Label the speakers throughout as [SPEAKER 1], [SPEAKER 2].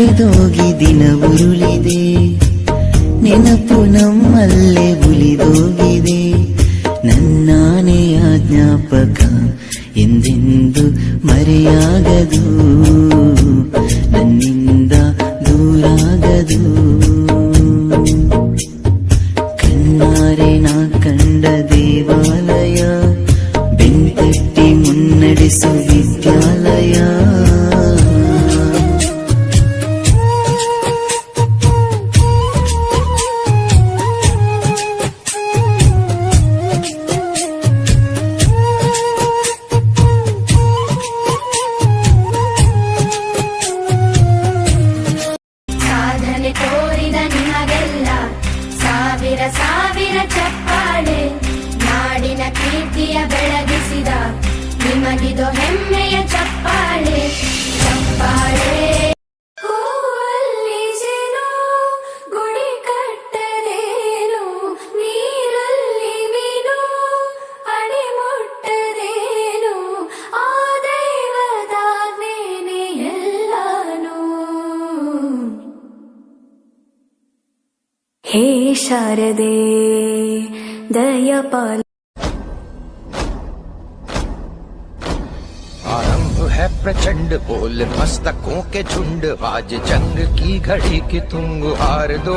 [SPEAKER 1] ಕಳೆದೋಗಿ ದಿನ ಉರುಳಿದೆ ನೆನಪು ನಮ್ಮಲ್ಲೇ ಉಳಿದೋಗಿದೆ. ನನ್ನಾನೆಯ ಜ್ಞಾಪಕ ಎಂದೆಂದು ಮರೆಯಾಗದು. ನನ್ನಿಂದ ದೂರಾಗದು.
[SPEAKER 2] शारदे दयापाल
[SPEAKER 3] आरंभ है प्रचंड बोल, मस्तकों के झुंड आज चंग की घड़ी की तुम हार दो।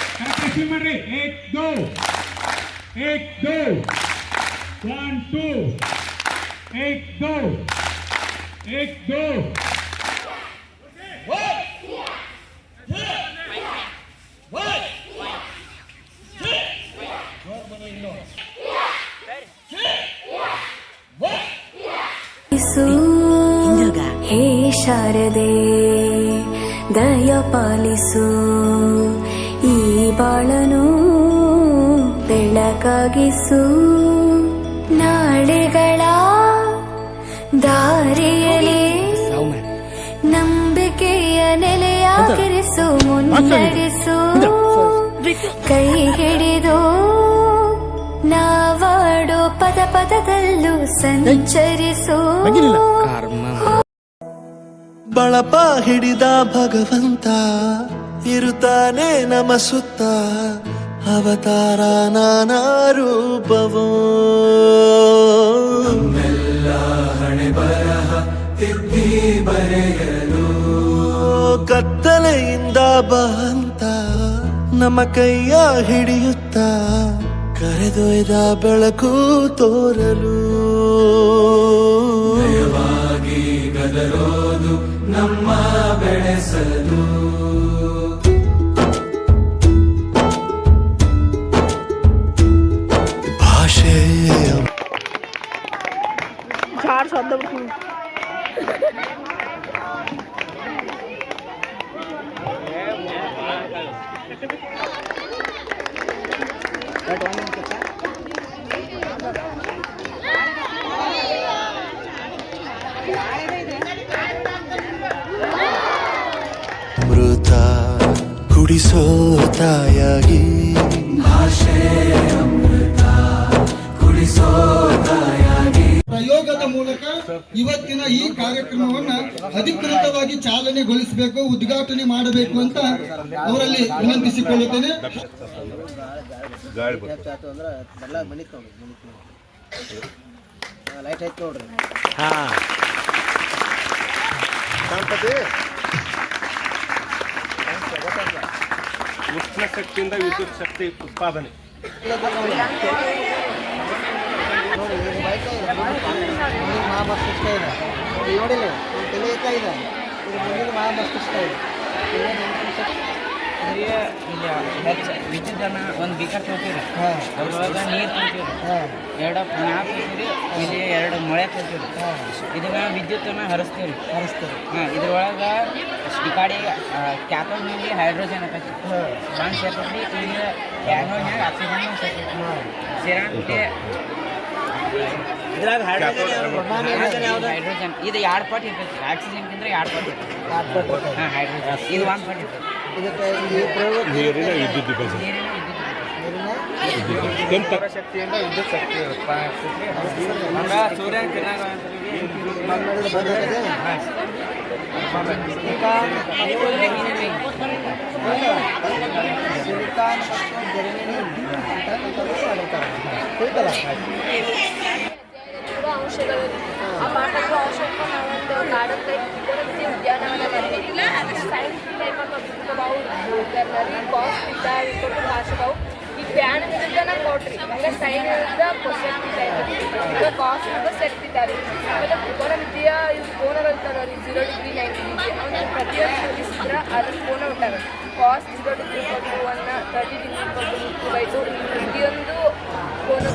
[SPEAKER 4] Ashley Murray, 1, 2, 1, 2, 1, 2, 1, 2, 1,
[SPEAKER 2] 2. Hey, Shardee, Daya Palisoo. ಬಾಳನು ಬೆಳಕಾಗಿಸು ನಾಳೆಗಳ ದಾರಿಯಲ್ಲಿ ನಂಬಿಕೆಯ ನೆಲೆಯಾಗಿರಿಸು ಮುನ್ನಡೆಸು ಕೈ ಹಿಡಿದು ನಾವಾಡೋ ಪದ ಪದದಲ್ಲೂ ಸಂಚರಿಸು.
[SPEAKER 5] ಬಳಪ ಹಿಡಿದ ಭಗವಂತ ಇರುತ್ತಾನೆ ನಮ ಸುತ್ತ ಅವತಾರ ನಾನಾ ರೂಪವೋ. ಕತ್ತಲೆಯಿಂದ ಬಂತ ನಮ್ಮ ಕೈಯ ಹಿಡಿಯುತ್ತ ಕರೆದೊಯ್ದ ಬೆಳಕು ತೋರಲು. ಕುಡಿಸೋ ತಾಯಾಗಿ
[SPEAKER 6] ಪ್ರಯೋಗದ ಮೂಲಕ ಇವತ್ತಿನ ಈ ಕಾರ್ಯಕ್ರಮವನ್ನ ಅಧಿಕೃತವಾಗಿ ಚಾಲನೆಗೊಳಿಸಬೇಕು ಉದ್ಘಾಟನೆ ಮಾಡಬೇಕು ಅಂತ ಅವರಲ್ಲಿ ವಿನಂತಿಸಿಕೊಳ್ಳುತ್ತೇನೆ.
[SPEAKER 7] ಲೈಟ್ ಹಾಕಿ ನೋಡ್ರಿ.
[SPEAKER 8] ಉಷ್ಣ ಶಕ್ತಿಯಿಂದ ವಿದ್ಯುತ್ ಶಕ್ತಿ ಉತ್ಪಾದನೆ.
[SPEAKER 7] ಮಹಾಮಸ್ತಿಷ್ಟ ಮಸ್ತ್ ಇದೆ ನೋಡಿಲ್ಲ ಐತಾ ಇದೆ. ಇದು ಮುಂದಿನ ಮಹಾ ಮಸ್ತ್ ಇಷ್ಟ ಇದೆ
[SPEAKER 9] ವಿದ್ಯುತ್ ಒಂದು ಬಿಕಟ್ ಹೋಗ್ತೀರಿ
[SPEAKER 7] ಹಾಂ.
[SPEAKER 9] ಅದ್ರೊಳಗೆ ನೀರು ತುಂಬ್ತೀವಿ
[SPEAKER 7] ಹಾಂ.
[SPEAKER 9] ಎರಡು ನಾಲ್ಕು ಇಲ್ಲಿ ಎರಡು ಮೊಳೆ ಕೊಡ್ತೀವಿ ಇದನ್ನ ವಿದ್ಯುತ್ತನ್ನ ಹರಿಸ್ತೀವಿ
[SPEAKER 7] ಹರಿಸ್ತೀವಿ
[SPEAKER 9] ಹಾಂ ಇದ್ರೊಳಗೆ ಈ ಕಡೆ ಕ್ಯಾಥೋಡ್ನಲ್ಲಿ ಹೈಡ್ರೋಜನ್ ಹಾಕೈತಿ ಬಂದು ಸೇರ್ತೈತಿ ಇಲ್ಲಿ ಆ್ಯನೋಡ್ನಾಗ ಆಕ್ಸಿಜನ್ ಸೇರ್ತೈತಿ ಸೇರಾಂತೆ ಹೈಡ್ರೋಜನ್ ಇದು ಎರಡು ಪಟ್ ಇರ್ತೈತಿ. ಆಕ್ಸಿಜನ್ಗಿಂತ ಎರಡು ಪಟ್ ಇರ್ತೈತಿ. ಹಾಂ ಹೈಡ್ರೋಜನ್. ಇದು ಒಂದು ಪಟ್ ಇರ್ತೈತಿ.
[SPEAKER 7] ಇದಕ್ಕೆ ಈ ಪ್ರಯೋಗ
[SPEAKER 8] ನೀರಿನ ವಿದ್ಯುತ್
[SPEAKER 9] ನೀರಿನ
[SPEAKER 8] ಕೆಂಪ
[SPEAKER 3] ಶಕ್ತಿಯಿಂದ ವಿದ್ಯುತ್ ಶಕ್ತಿ
[SPEAKER 7] ಬಂದಾಗದೆ ಸಿಲಿಕಾನ್ ಮತ್ತು ಜರ್ಮನಿ
[SPEAKER 2] ಅಂಶಗಳು ಆ ಪಾಠಗಳು ಅಂಶಕ್ಕೆ ನಾವೊಂದು ಕಾಡುತ್ತೆ ಬರಬೇಕಿಲ್ಲ ಉದ್ಯಾನವನದಲ್ಲಿ ಸೈನ್ಸ್ ಟೈಪ್ ಆಫ್ ಬಾಸ್ ಕಾಸ್ಟ್ ಕೊಟ್ಟು ಭಾಷೆಗಳು ಈ ಬ್ಯಾನ್ ನಾ ಕೊಟ್ರಿ. ಹಂಗೆ ಸೈನ್ ಇದ್ದ ಕ್ವಶನ್ ಈಗ ಕಾಸ್ಟ್ ವಿರುದ್ಧ ಸೇರ್ತಿದ್ದಾರೆ ಆಮೇಲೆ ಭೂಗೋಳ ಇದು ಕೋನಗಳು ಇರ್ತಾವೆ ಜೀರೋ ಡಿಗ್ರಿ ನೈಂಟಿ ಡಿಗ್ರಿ ಅವನ್ನ ಪ್ರತಿಯೊಂದು ಸೇರಿಸಿದ್ರೆ ಅದ್ರ ಕೋನ ಉಂಟಾಗ ಕಾಸ್ಟ್ ಜೀರೋ ಡಿಗ್ರಿ ಕೊಟ್ಟು ಒನ್ ತರ್ಟಿ ಡಿಗ್ರಿ ಕೊಟ್ಟು ಪ್ರತಿಯೊಂದು ಕೋನ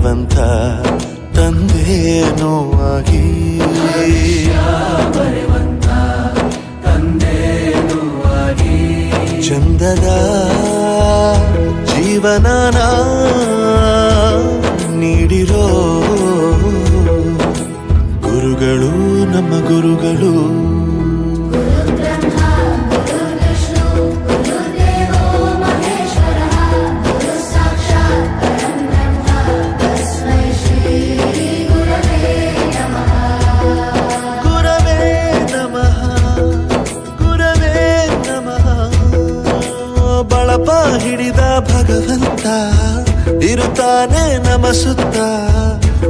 [SPEAKER 5] ಬರೆವಂತ ತಂದೇನೋ ಆಗಿ. ಚಂದದ ಜೀವನನ ನೀಡಿರೋ ಗುರುಗಳು ನಮ್ಮ ಗುರುಗಳು. ಇರುತ್ತಾನೆ ನಮ ಸುತ್ತ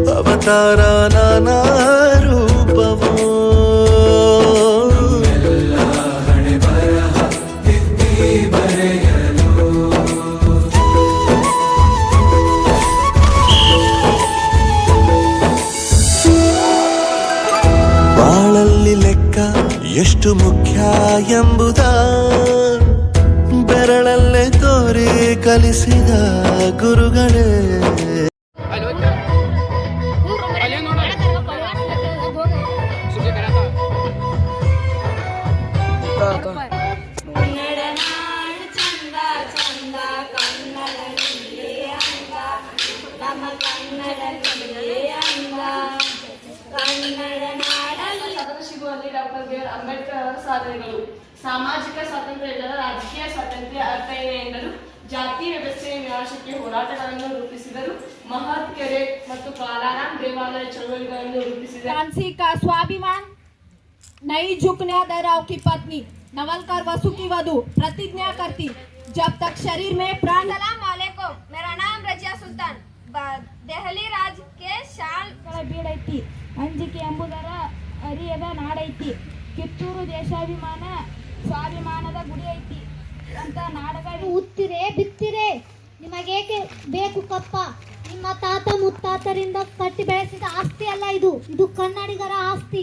[SPEAKER 5] ಅವತಾರ ನಾನಾ ರೂಪವೋ. ಬಾಳಲ್ಲಿ ಲೆಕ್ಕ ಎಷ್ಟು ಮುಖ್ಯ ಎಂಬುದ. ಬೆರಳಲ್ಲೇ ತೋರಿ ಕಲಿಸಿದ ಗುರುಗಳೇ.
[SPEAKER 10] ಡಾಕ್ಟರ್ ಬಿ ಆರ್ ಅಂಬೇಡ್ಕರ್ ಅವರ ಸಾಧನೆಗಳು ಸಾಮಾಜಿಕ ಸ್ವಾತಂತ್ರ್ಯ ಇಲ್ಲದ ರಾಜಕೀಯ ಸ್ವಾತಂತ್ರ್ಯ ಅರ್ಥೈನ ಎನ್ನಲು ಜಾತಿ ವ್ಯವಸ್ಥೆಯ ವಿನಾಶಕ್ಕೆ ಹೋರಾಟಗಳನ್ನು ರೂಪಿಸಿದರು ಮಹತ್ ಕೆರೆ ಮತ್ತು ಕಾಲಾರಾಮ್ ದೇವಾಲಯ ಚಳವಳಿಗಳನ್ನು ರೂಪಿಸಿದರು
[SPEAKER 11] ಫ್ರಾನ್ಸಿ ಕಾ ಸ್ವಾಭಿಮಾನ್ ನೈ झुकने राव की पत्नी नवलकर वसु की वधु प्रतिज्ञा करती जब तक शरीर में प्राण
[SPEAKER 2] सलाम वालेकुम मेरा नाम रजिया सुल्तान ದೆಹಲಿ ರಾಜಕ್ಕೆ ಶಾಲ್ ಕೆಳಬೀಳೈತಿ ಅಂಜಿಕೆ ಎಂಬುದರ ಅರಿಯದ ನಾಡೈತಿ.
[SPEAKER 11] ಕಿತ್ತೂರು ದೇಶಾಭಿಮಾನ ಸ್ವಾಭಿಮಾನದ ಗುಡಿ ಐತಿ ಅಂತ ನಾಡಗಳು ಉತ್ತಿರೇ ಬಿತ್ತಿರೆ. ನಿಮಗೇಕೆ ಬೇಕು ಕಪ್ಪ? ನಿಮ್ಮ ತಾತ ಮುತ್ತಾತರಿಂದ ಕಟ್ಟಿ ಬೆಳೆಸಿದ ಆಸ್ತಿ ಅಲ್ಲ ಇದು. ಇದು ಕನ್ನಡಿಗರ ಆಸ್ತಿ.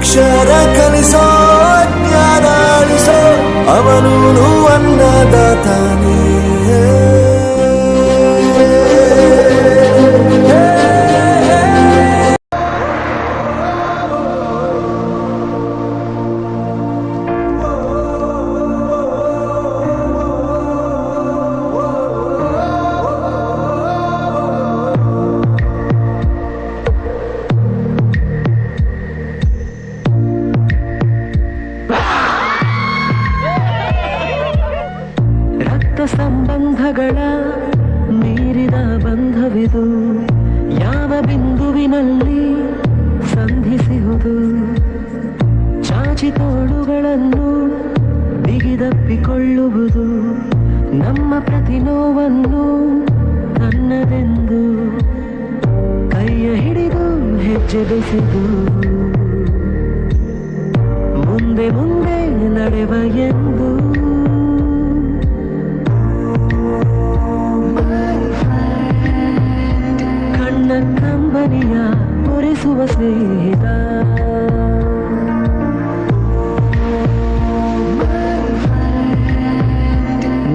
[SPEAKER 5] ಅಕ್ಷರ ಕಲಿಸೋ
[SPEAKER 12] ರಕ್ತ ಸಂಬಂಧಗಳ ಮೀರಿದ ಬಂಧವಿದು, ಯಾವ ಬಿಂದುವಿನಲ್ಲಿ ಸಂಧಿಸುವುದು ಚಾಚಿ ತೋಳುಗಳನ್ನು ಬಿಗಿದಪ್ಪಿಕೊಳ್ಳುವುದು ನಮ್ಮ ಪ್ರತಿ ನೋವನ್ನು ತನ್ನದೆಂದು, ಕೈಯ ಹಿಡಿದು ಹೆಜ್ಜೆ ಬೆಸೆದು ಮುಂದೆ ಮುಂದೆ ನಡೆವ ಎಂದು ಒರೆಸುವ ಸ್ನೇಹಿತ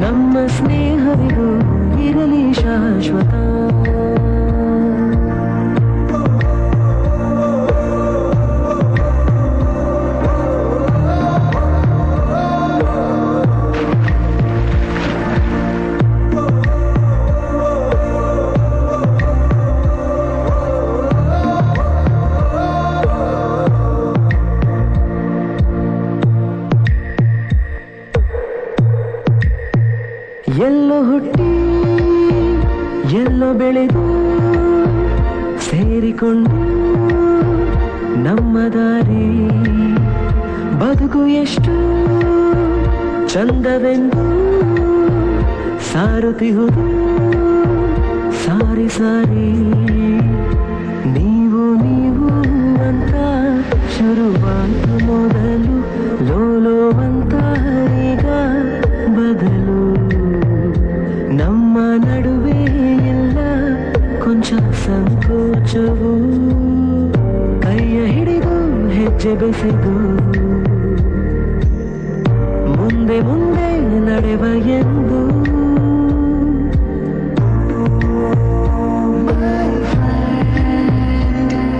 [SPEAKER 12] ನಮ್ಮ ಸ್ನೇಹವಿದು ಇರಲಿ ಶಾಶ್ವತ ಬದುಕು ಎಷ್ಟು ಚಂದವೆಂದು ಸಾರುತ್ತಿಹುದು ಸಾರಿ ಸಾರಿ. ನೀವು ನೀವು ಅಂತ ಶುರುವಾದ ಮೊದಲು ಲೋಲೋ ಅಂತ ಈಗ ಬದಲು. ನಮ್ಮ ನಡುವೆ ಎಲ್ಲ ಕೊಂಚ ಸಂಕೋಚವು. ಕೈಯ ಹಿಡಿದು ಹೆಜ್ಜೆ ಬೆಸೆದು. ಮುಂದೆ ಮುಂದೆ ನಡೆವ ಎಂದು.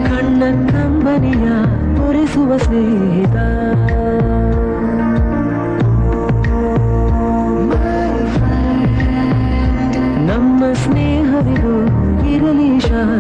[SPEAKER 12] ಕಣ್ಣ ಕಂಬನಿಯ ಒರೆಸುವ ಸ್ನೇಹಿತ. ನಮ್ಮ ಸ್ನೇಹವಿದು ಇರಲಿ ಶಾಶ್ವತ